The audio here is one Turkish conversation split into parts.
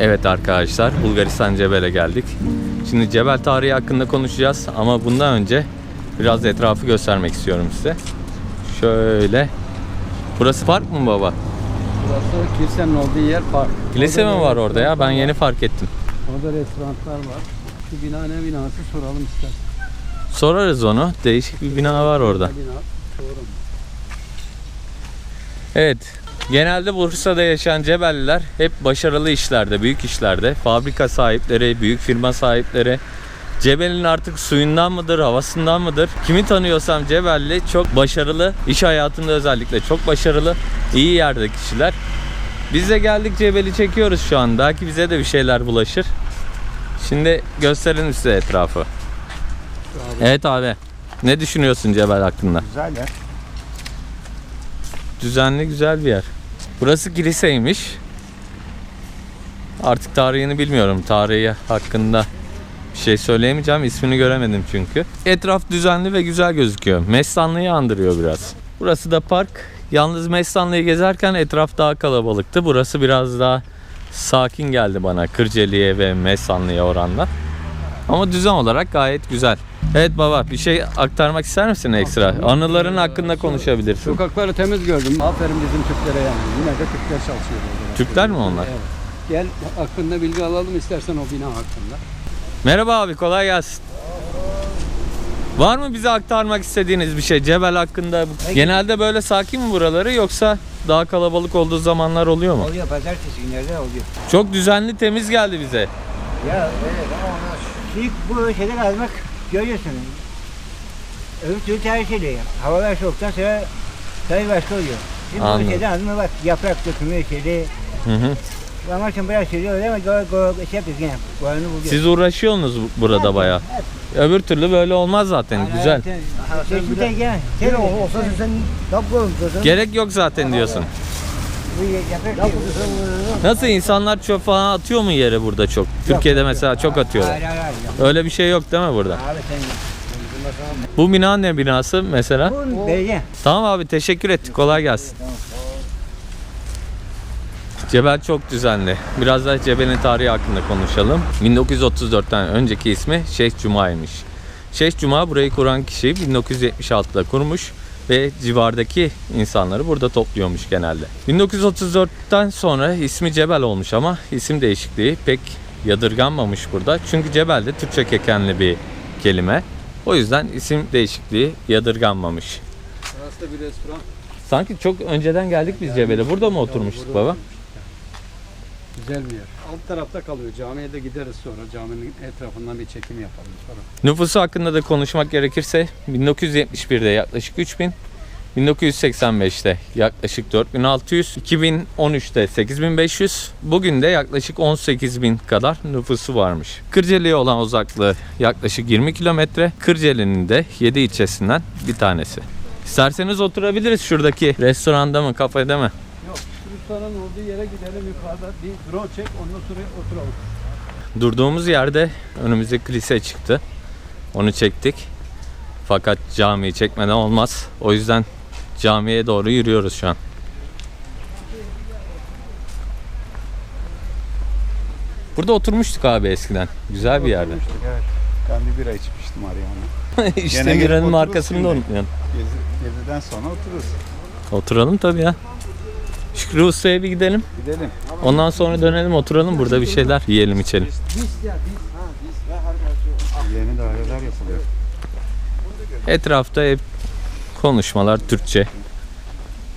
Evet arkadaşlar Bulgaristan Cebel'e geldik. Şimdi Cebel tarihi hakkında konuşacağız ama bundan önce biraz etrafı göstermek istiyorum size. Şöyle. Burası park mı baba? Burası kilisenin olduğu yer park. Kilise mi var orada ya? Ben yeni fark ettim. Orada restoranlar var. Şu bina ne binası soralım istersen. Sorarız onu. Değişik bir bina var orada. Bina. Evet. Genelde Bursa'da yaşayan Cebelliler hep başarılı işlerde, büyük işlerde, fabrika sahipleri, büyük firma sahipleri. Cebel'in artık suyundan mıdır, havasından mıdır? Kimi tanıyorsam Cebelli çok başarılı, iş hayatında özellikle çok başarılı, iyi yerde kişiler. Biz de geldik Cebel'i çekiyoruz şu an. Belki bize de bir şeyler bulaşır. Şimdi gösterelim size etrafı. Abi, Evet abi. Ne düşünüyorsun Cebel hakkında? Güzel ya. Düzenli güzel bir yer. Burası kiliseymiş. Artık tarihini bilmiyorum. Tarihi hakkında bir şey söyleyemeyeceğim. İsmini göremedim çünkü. Etraf düzenli ve güzel gözüküyor. Mestanlı'yı andırıyor biraz. Burası da park. Yalnız Mestanlı'yı gezerken etraf daha kalabalıktı. Burası biraz daha sakin geldi bana Kırceli'ye ve Mestanlı'ya oranla. Ama düzen olarak gayet güzel. Evet baba bir şey aktarmak ister misin ekstra? Anıların hakkında konuşabilirsin. Sokakları temiz gördüm. Aferin bizim Türklere yani. Yine de Türkler çalışıyor orada. Türkler mi onlar? Evet. Gel hakkında bilgi alalım istersen o bina hakkında. Merhaba abi kolay gelsin. Var mı bize aktarmak istediğiniz bir şey Cebel hakkında? Genelde böyle sakin mi buraları yoksa daha kalabalık olduğu zamanlar oluyor mu? Oluyor pazartesi günlerde oluyor. Çok düzenli temiz geldi bize. Ya evet ama onlar ilk bu şeyler almak görüyorsun. Öbür türlü tehlikeli. Havalar soğuktan sonra tabii başka oluyor. Şimdi Anladım. bu şeyden alma bak yaprak dökümü şeyleri. Hı hı. Ama şimdi biraz söylüyor öyle ama go go şey yapıyoruz gene. Goranı buluyor. Siz uğraşıyorsunuz bu- burada bayağı. Öbür türlü böyle olmaz zaten güzel. Şimdi de gel. Sen olsa sen top koyuyorsun. Gerek yok zaten diyorsun. Nasıl insanlar çöp falan atıyor mu yere burada çok? Türkiye'de mesela çok atıyorlar. Hayır hayır hayır. Öyle bir şey yok değil mi burada? Bu bina ne binası mesela? Tamam abi teşekkür ettik. Kolay gelsin. Cebel çok düzenli. Biraz da Cebel'in tarihi hakkında konuşalım. 1934'ten önceki ismi Şeyh Cuma'ymış. Şeyh Cuma burayı kuran kişi 1976'da kurmuş ve civardaki insanları burada topluyormuş genelde. 1934'ten sonra ismi Cebel olmuş ama isim değişikliği pek yadırganmamış burada. Çünkü Cebel de Türkçe kökenli bir kelime. O yüzden isim değişikliği yadırganmamış. Burası da bir restoran. Sanki çok önceden geldik biz Cebel'e. Burada mı oturmuştuk baba? Güzel bir yer. Alt tarafta kalıyor. Camiye de gideriz sonra. Caminin etrafından bir çekim yapalım sonra. Nüfusu hakkında da konuşmak gerekirse 1971'de yaklaşık 3000, 1985'te yaklaşık 4600, 2013'te 8500, bugün de yaklaşık 18000 kadar nüfusu varmış. Kırcaali'ye olan uzaklığı yaklaşık 20 kilometre. Kırcaali'nin de 7 ilçesinden bir tanesi. İsterseniz oturabiliriz şuradaki restoranda mı, kafede mi? Turistlerin olduğu yere gidelim yukarıda. Bir drone çek ondan sonra oturalım. Durduğumuz yerde önümüze kilise çıktı. Onu çektik. Fakat camiyi çekmeden olmaz. O yüzden camiye doğru yürüyoruz şu an. Burada oturmuştuk abi eskiden. Güzel bir yerde. Oturmuştuk, Evet. Ben bir bira içmiştim Ariana. işte Gene gelip biranın otururuz markasını da şimdi. unutmayalım. Gezi, geziden sonra otururuz. Oturalım tabii ya. Şükrü Usta'ya bir gidelim. Gidelim. Ondan sonra dönelim oturalım burada bir şeyler yiyelim içelim. Yeni daireler yapılıyor. Etrafta hep konuşmalar Türkçe.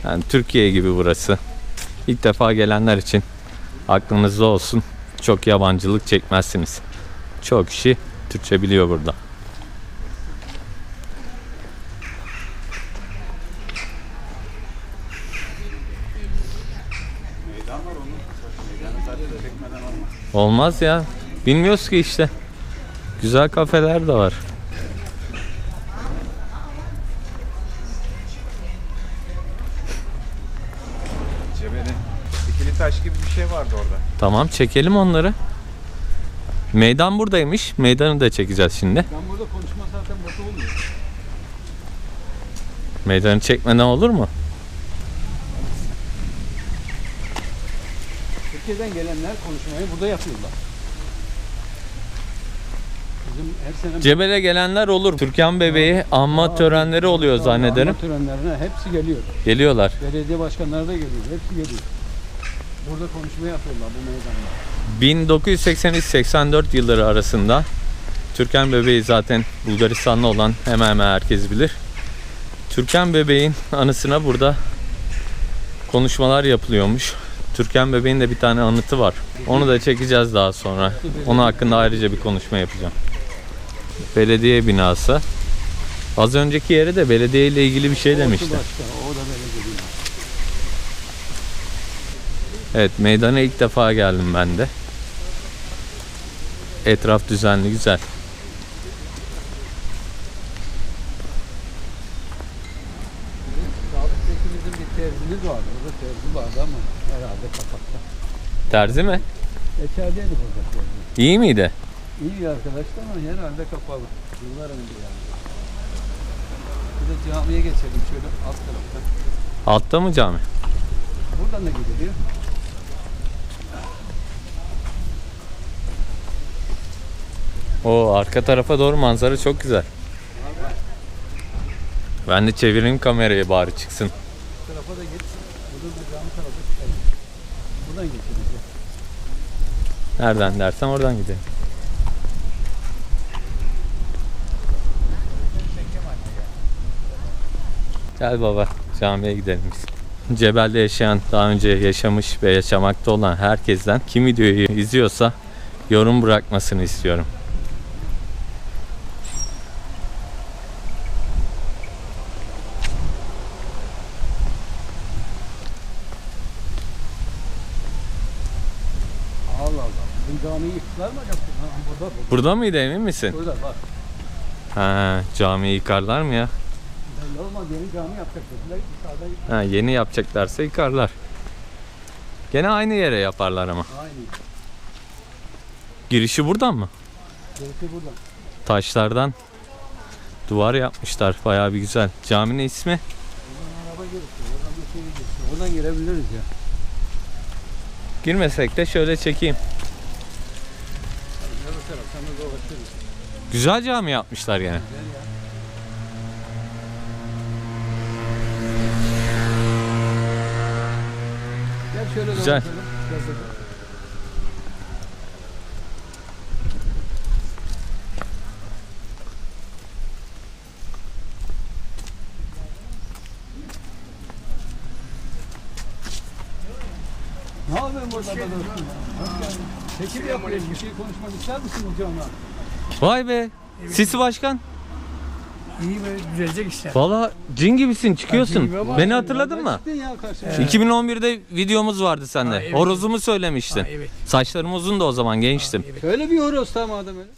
Yani Türkiye gibi burası. İlk defa gelenler için aklınızda olsun. Çok yabancılık çekmezsiniz. Çok kişi Türkçe biliyor burada. Meydan var onun. Meydanı zaten çekmeden olmaz. Ya. Bilmiyoruz ki işte. Güzel kafeler de var. Cebelin ikili taş gibi bir şey vardı orada. Tamam çekelim onları. Meydan buradaymış. Meydanı da çekeceğiz şimdi. Ben burada konuşma zaten olmuyor. Meydanı çekmeden olur mu? Türkiye'den gelenler konuşmayı burada yapıyorlar. Bizim her sene Cebele gelenler olur. Türkan bebeği anma törenleri oluyor zannederim. Anma törenlerine hepsi geliyor. Geliyorlar. Belediye başkanları da geliyor. Hepsi geliyor. Burada konuşma yapıyorlar bu meydanda. 1983-84 yılları arasında Türkan bebeği zaten Bulgaristanlı olan hemen hemen herkes bilir. Türkan bebeğin anısına burada konuşmalar yapılıyormuş. Türkan bebeğin de bir tane anıtı var. Onu da çekeceğiz daha sonra. Onun hakkında ayrıca bir konuşma yapacağım. Belediye binası. Az önceki yere de belediye ile ilgili bir şey demişti. Evet meydana ilk defa geldim ben de. Etraf düzenli güzel. Bekimizin bir terzimiz vardı. Burada terzi vardı ama herhalde kapattı. Terzi mi? İçerideydi burada terzi. İyi miydi? İyi bir arkadaştı ama herhalde kapalı. Yıllar önce yani. Bir de camiye geçelim şöyle alt taraftan. Altta mı cami? Buradan da gidiliyor. O arka tarafa doğru manzara çok güzel. Ben de çevireyim kamerayı bari çıksın. Bu tarafa da git. Burada da cami tarafı çıkalım. Buradan geçeceğiz. Nereden dersen oradan gidelim. Gel baba camiye gidelim biz. Cebel'de yaşayan, daha önce yaşamış ve yaşamakta olan herkesten kim videoyu izliyorsa yorum bırakmasını istiyorum. Allah Allah. Bizim camiyi yıktılar mı acaba? Ha, burada, mıydı emin misin? Burada bak. Ha, camiyi yıkarlar mı ya? Belli olmaz yeni cami yapacak dediler. Sağda Ha, yeni yapacaklarsa yıkarlar. Gene aynı yere yaparlar ama. aynı. Girişi buradan mı? Gerisi burada. Taşlardan duvar yapmışlar. Bayağı bir güzel. Caminin ismi Buradan araba girsin. Oradan bir şey girsin. Oradan girebiliriz ya. girmesek de şöyle çekeyim. Öbür taraftan da dolaşırız. Güzel cami yapmışlar gene. Gel şöyle Güzel. Ne yapıyorsun burada dostum? Hoş geldin. Çekim yapıyoruz. Bir şey konuşmak ister misin cana? Vay be. Sisi Başkan. İyi böyle düzelecek işler. Valla cin gibisin çıkıyorsun. ama- Beni hatırladın mı? Ya karşıma. 2011'de videomuz vardı sende. Ha, evet. Horozumu söylemiştin. Ha, evet. Saçlarım uzun da o zaman gençtim. Şöyle bir horoz tamam adam öyle.